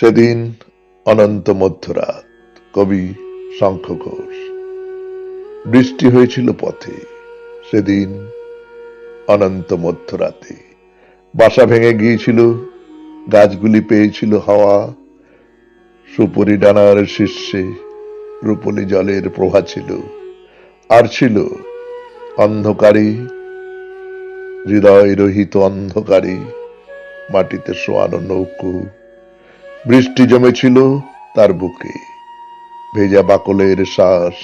সেদিন অনন্ত মধ্যরাত, কবি শঙ্খ ঘোষ। বৃষ্টি হয়েছিল পথে, সেদিন অনন্ত মধ্যরাতে। বাসা ভেঙে গিয়েছিল, গাছগুলি পেয়েছিল হাওয়া, সুপুরি ডানার শীর্ষে রূপলি জলের প্রভা ছিল। আর ছিল অন্ধকারে হৃদয় রহিত অন্ধকারে মাটিতে শোয়ানো নৌকো বৃষ্টি জমেছিল তার বুকে। ভেজা বাকলের শ্বাস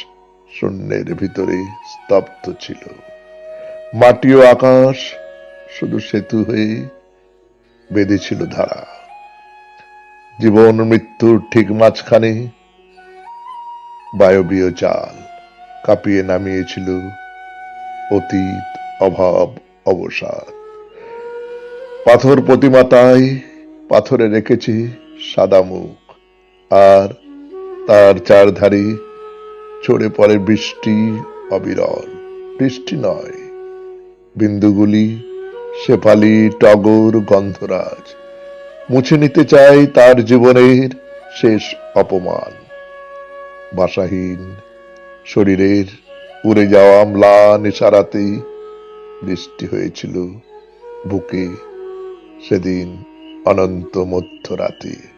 শূন্যের ভিতরে স্তব্ধ ছিল। মাটি ও আকাশ, শুধু সেতু হয়ে বেঁধেছিল ধারা। জীবন, মৃত্যুর ঠিক মাঝখানে বায়বীয় চাল কাঁপিয়ে নামিয়েছিল অতীত অভাব, অবসাদ। পাথর প্রতিমাতায় পাথরে রেখেছে সাদা মুখ আর তার চারধারে ছড়ে পড়ে বৃষ্টি অবিরল। বৃষ্টি নয়, বিন্দুগুলি শেফালি টগর গন্ধরাজ। মুছে নিতে চাই তার জীবনের শেষ অপমান। বাসাহীন শরীরের উড়ে যাওয়া ম্লান ইশারাতেই বৃষ্টি হয়েছিল বুকে সেদিন অনন্ত মধ্যরাতে।